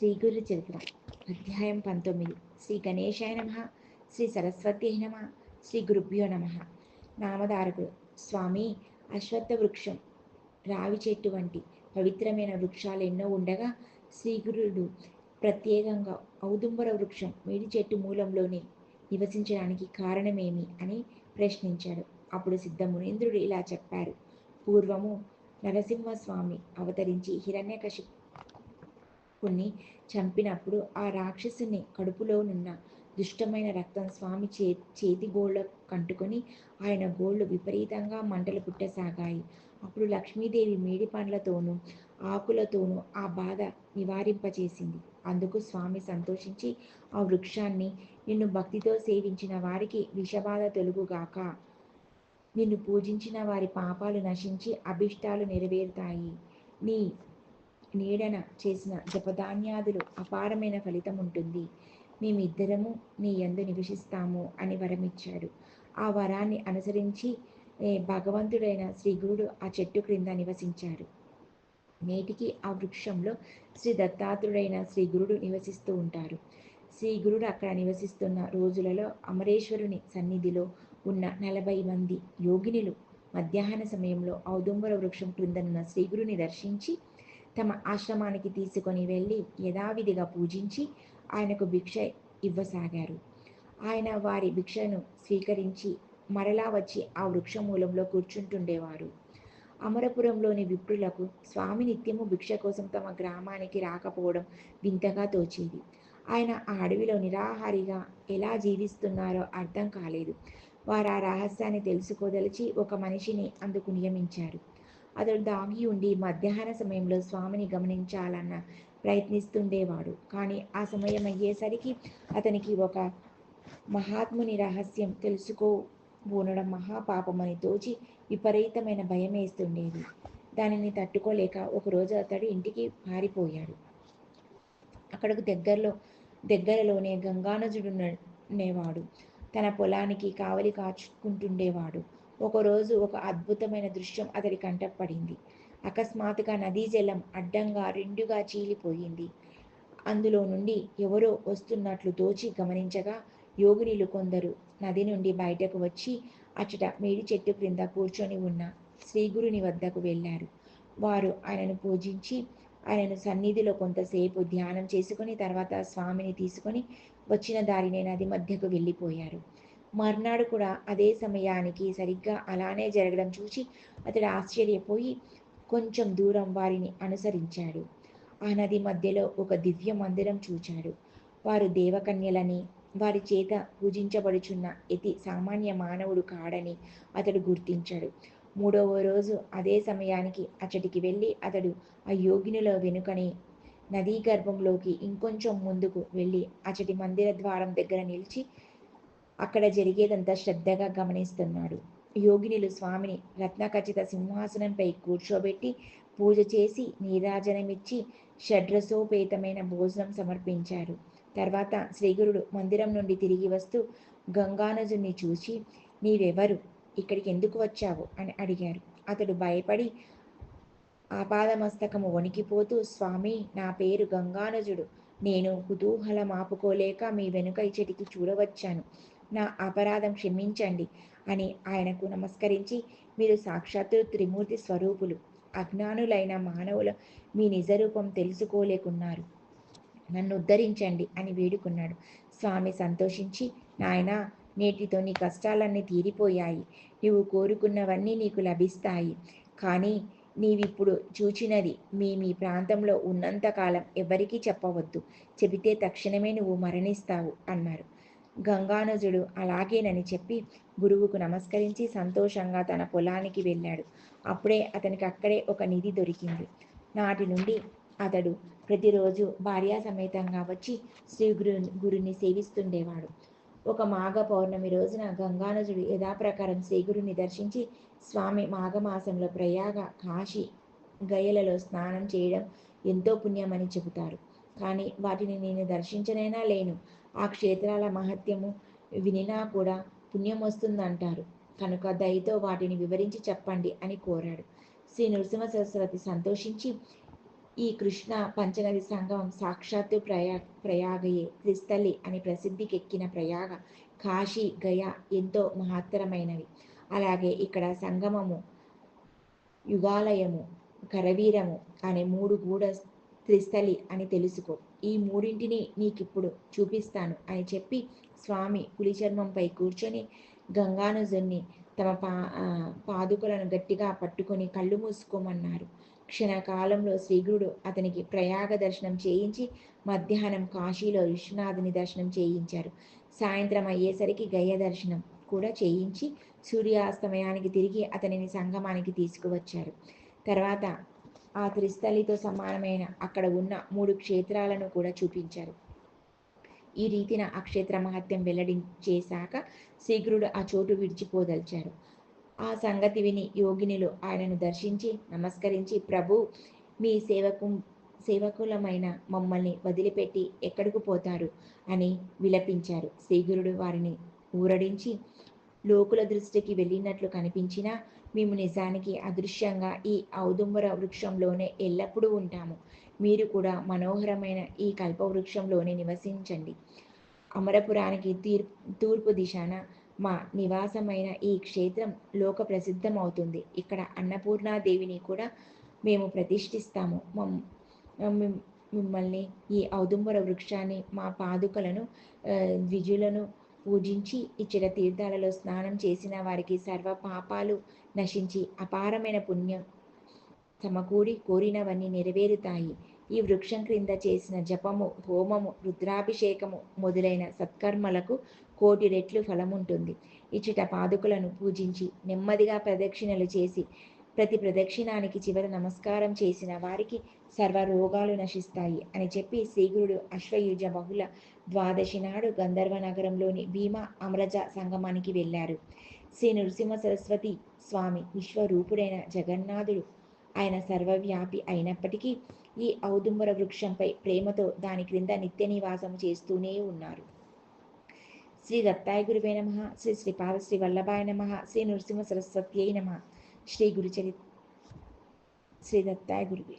శ్రీ గురు చరిత్ర. అధ్యాయం పంతొమ్మిది. శ్రీ గణేశాయ నమ శ్రీ సరస్వతి నమ శ్రీ గురుభ్యో నమ. నామధారకుడు స్వామి అశ్వత్థ వృక్షం. రావి చెట్టు వంటి పవిత్రమైన వృక్షాలు ఎన్నో ఉండగా శ్రీగురుడు ప్రత్యేకంగా ఔదుంబర వృక్షం మేడి చెట్టు మూలంలోనే నివసించడానికి కారణమేమి అని ప్రశ్నించాడు. అప్పుడు సిద్ధమునేంద్రుడు ఇలా చెప్పారు. పూర్వము నరసింహస్వామి అవతరించి కొన్ని చంపినప్పుడు ఆ రాక్షసుని కడుపులోనున్న దుష్టమైన రక్తం స్వామి చే చేతి గోళ్ళ కంటుకొని ఆయన గోళ్ళు విపరీతంగా మంటలు పుట్టసాగాయి. అప్పుడు లక్ష్మీదేవి మేడి పండ్లతోనూ ఆకులతోనూ ఆ బాధ నివారింపచేసింది. అందుకు స్వామి సంతోషించి ఆ వృక్షాన్ని నిన్ను భక్తితో సేవించిన వారికి విషబాధ తొలుగుగాక. నిన్ను పూజించిన వారి పాపాలు నశించి అభిష్టాలు నెరవేరుతాయి. నీ నీడన చేసిన జపధాన్యాదులు అపారమైన ఫలితం ఉంటుంది. మేమిద్దరము నీ ఎందు నివసిస్తాము అని వరమిచ్చాడు. ఆ వరాన్ని అనుసరించి భగవంతుడైన శ్రీ గురుడు ఆ చెట్టు క్రింద నివసించాడు. నేటికి ఆ వృక్షంలో శ్రీ దత్తాత్రుడైన శ్రీ గురుడు నివసిస్తూ ఉంటారు. శ్రీ గురుడు అక్కడ నివసిస్తున్న రోజులలో అమరేశ్వరుని సన్నిధిలో ఉన్న నలభై మంది యోగినులు మధ్యాహ్న సమయంలో ఔదుంబర వృక్షం క్రిందనున్న శ్రీగురుని దర్శించి తమ ఆశ్రమానికి తీసుకొని వెళ్ళి యథావిధిగా పూజించి ఆయనకు భిక్ష ఇవ్వసాగారు. ఆయన వారి భిక్షను స్వీకరించి మరలా వచ్చి ఆ వృక్షమూలంలో కూర్చుంటుండేవారు. అమరపురంలోని విప్రులకు స్వామి నిత్యము భిక్ష కోసం తమ గ్రామానికి రాకపోవడం వింతగా తోచేది. ఆయన ఆ అడవిలో నిరాహారిగా ఎలా జీవిస్తున్నారో అర్థం కాలేదు. వారు ఆ రహస్యాన్ని తెలుసుకోదలిచి ఒక మనిషిని అందుకు నియమించారు. అతడు దాగి ఉండి మధ్యాహ్న సమయంలో స్వామిని గమనించాలన్న ప్రయత్నిస్తుండేవాడు. కానీ ఆ సమయం అయ్యేసరికి అతనికి ఒక మహాత్ముని రహస్యం తెలుసుకోబోనడం మహాపాపమని తోచి విపరీతమైన భయం వేస్తుండేది దానిని తట్టుకోలేక ఒకరోజు అతడు ఇంటికి పారిపోయాడు. అక్కడకు దగ్గరలో దగ్గరలోనే గంగానజుడు ఉండేవాడు తన పొలానికి కావలి కాచుకుంటుండేవాడు. ఒకరోజు ఒక అద్భుతమైన దృశ్యం అతడి కంటపడింది అకస్మాత్తుగా నదీ జలం అడ్డంగా రెండుగా చీలిపోయింది. అందులో నుండి ఎవరో వస్తున్నట్లు తోచి గమనించగా యోగినిలు కొందరు నది నుండి బయటకు వచ్చి అచ్చట మేడి చెట్టు క్రింద కూర్చొని ఉన్న శ్రీగురుని వద్దకు వెళ్ళారు. వారు ఆయనను పూజించి ఆయనను సన్నిధిలో కొంతసేపు ధ్యానం చేసుకుని తర్వాత స్వామిని తీసుకొని వచ్చిన దారినే నది మధ్యకు వెళ్ళిపోయారు. మర్నాడు కూడా అదే సమయానికి సరిగ్గా అలానే జరగడం చూసి అతడు ఆశ్చర్యపోయి కొంచెం దూరం వారిని అనుసరించాడు. ఆ నది మధ్యలో ఒక దివ్య మందిరం చూచాడు. వారు దేవకన్యలని వారి చేత పూజించబడుచున్న ఎతి సామాన్య మానవుడు కాడని అతడు గుర్తించాడు. మూడవ రోజు అదే సమయానికి అచటికి వెళ్ళి అతడు ఆ యోగినుల వెనుకని నదీ గర్భంలోకి ఇంకొంచెం ముందుకు వెళ్ళి అచటి మందిర ద్వారం దగ్గర నిలిచి అక్కడ జరిగేదంతా శ్రద్ధగా గమనిస్తున్నాడు. యోగినులు స్వామిని రత్నఖచిత సింహాసనంపై కూర్చోబెట్టి పూజ చేసి నీరాజనమిచ్చి షడ్రసోపేతమైన భోజనం సమర్పించారు. తర్వాత శ్రీగురుడు మందిరం నుండి తిరిగి వస్తూ గంగానజుని చూసి నీవెవరు? ఇక్కడికి ఎందుకు వచ్చావు? అని అడిగారు. అతడు భయపడి ఆపాదమస్తకము వణికిపోతూ స్వామి నా పేరు గంగానజుడు. నేను కుతూహలం ఆపుకోలేక మీ వెనుక ఇచ్చటికి చూడవచ్చాను. నా అపరాధం క్షమించండి అని ఆయనకు నమస్కరించి మీరు సాక్షాత్తు త్రిమూర్తి స్వరూపులు అజ్ఞానులైన మానవులు మీ నిజరూపం తెలుసుకోలేకున్నారు. నన్ను ఉద్ధరించండి అని వేడుకున్నాడు. స్వామి సంతోషించి నాయనా నేటితో నీ కష్టాలన్నీ తీరిపోయాయి. నువ్వు కోరుకున్నవన్నీ నీకు లభిస్తాయి. కానీ నీవిప్పుడు చూచినది మీ మీ ప్రాంతంలో ఉన్నంతకాలం ఎవరికీ చెప్పవద్దు. చెబితే తక్షణమే నువ్వు మరణిస్తావు అన్నారు. గంగానుజుడు అలాగేనని చెప్పి గురువుకు నమస్కరించి సంతోషంగా తన పొలానికి వెళ్ళాడు. అప్పుడే అతనికి అక్కడే ఒక నిధి దొరికింది. నాటి నుండి అతడు ప్రతిరోజు భార్యా సమేతంగా వచ్చి శ్రీ గురు గురుని సేవిస్తుండేవాడు. ఒక మాఘ పౌర్ణమి రోజున గంగానజుడు యథాప్రకారం శ్రీగురుని దర్శించి స్వామి మాఘమాసంలో ప్రయాగ కాశీ గయలలో స్నానం చేయడం ఎంతో పుణ్యమని చెబుతారు. కానీ వాటిని నేను దర్శించనైనా లేను. ఆ క్షేత్రాల మహత్యము వినినా కూడా పుణ్యం వస్తుందంటారు. కనుక దయతో వాటిని వివరించి చెప్పండి అని కోరాడు. శ్రీ నృసింహ సరస్వతి సంతోషించి ఈ కృష్ణ పంచనది సంగమం సాక్షాత్తు ప్రయా ప్రయాగయే త్రిస్థలి అని ప్రసిద్ధికెక్కిన ప్రయాగ కాశీ గయ ఎంతో మహత్తరమైనవి. అలాగే ఇక్కడ సంగమము యుగాలయము కరవీరము అనే మూడు కూడా త్రిస్థలి అని తెలుసుకో. ఈ మూడింటిని నీకిప్పుడు చూపిస్తాను. అని చెప్పి స్వామి పులి చర్మంపై కూర్చొని గంగానుజుని తమ పా పాదుకలను గట్టిగా పట్టుకొని కళ్ళు మూసుకోమన్నారు. క్షణకాలంలో శ్రీగురుడు అతనికి ప్రయాగ దర్శనం చేయించి మధ్యాహ్నం కాశీలో విశ్వనాథుని దర్శనం చేయించారు. సాయంత్రం అయ్యేసరికి గయ దర్శనం కూడా చేయించి సూర్యాస్తమయానికి తిరిగి అతనిని సంగమానికి తీసుకువచ్చారు. తర్వాత ఆ త్రిస్థలితో సమానమైన అక్కడ ఉన్న మూడు క్షేత్రాలను కూడా చూపించారు. ఈ రీతిన ఆ క్షేత్ర మహత్యం వెల్లడి చేశాక శీఘ్రుడు ఆ చోటు విడిచిపోదల్చారు. ఆ సంగతి విని యోగినులు ఆయనను దర్శించి నమస్కరించి ప్రభు మీ సేవకు సేవకులమైన మమ్మల్ని వదిలిపెట్టి ఎక్కడికి పోతారు? అని విలపించారు. శ్రీగురుడు వారిని ఊరడించి లోకుల దృష్టికి వెళ్ళినట్లు కనిపించినా మేము నిజానికి అదృశ్యంగా ఈ ఔదుంబర వృక్షంలోనే ఎల్లప్పుడూ ఉంటాము. మీరు కూడా మనోహరమైన ఈ కల్పవృక్షంలోనే నివసించండి. అమరపురానికి తీర్ తూర్పు దిశాన మా నివాసమైన ఈ క్షేత్రం లోక ప్రసిద్ధమవుతుంది ఇక్కడ అన్నపూర్ణాదేవిని కూడా మేము ప్రతిష్ఠిస్తాము. మిమ్మల్ని ఈ ఔదుంబర వృక్షాన్ని మా పాదుకలను ద్విజులను పూజించి ఇచ్చిన తీర్థాలలో స్నానం చేసిన వారికి సర్వ పాపాలు నశించి అపారమైన పుణ్యం సమకూడి కోరినవన్నీ నెరవేరుతాయి. ఈ వృక్షం క్రింద చేసిన జపము హోమము రుద్రాభిషేకము మొదలైన సత్కర్మలకు కోటి రెట్లు ఫలముంటుంది. ఇచ్చుట పాదుకులను పూజించి నెమ్మదిగా ప్రదక్షిణలు చేసి ప్రతి ప్రదక్షిణానికి చివర నమస్కారం చేసిన వారికి సర్వ రోగాలు నశిస్తాయి అని చెప్పి శ్రీగురుడు అశ్వయుజ బహుళ ద్వాదశి నాడు గంధర్వ నగరంలోని భీమ అమరజ సంగమానికి వెళ్ళారు. శ్రీ నృసింహ సరస్వతి స్వామి విశ్వరూపుడైన జగన్నాథుడు ఆయన సర్వవ్యాపి అయినప్పటికీ ఈ ఔదుంబర వృక్షంపై ప్రేమతో దాని క్రింద నిత్య నివాసం చేస్తూనే ఉన్నారు. శ్రీ దత్తాయ గురువే నమ శ్రీ శ్రీపాద శ్రీ వల్లభాయ నమ శ్రీ నృసింహ సరస్వతి నమ. శ్రీ గురుచరి శ్రీ దత్తాయ గురువే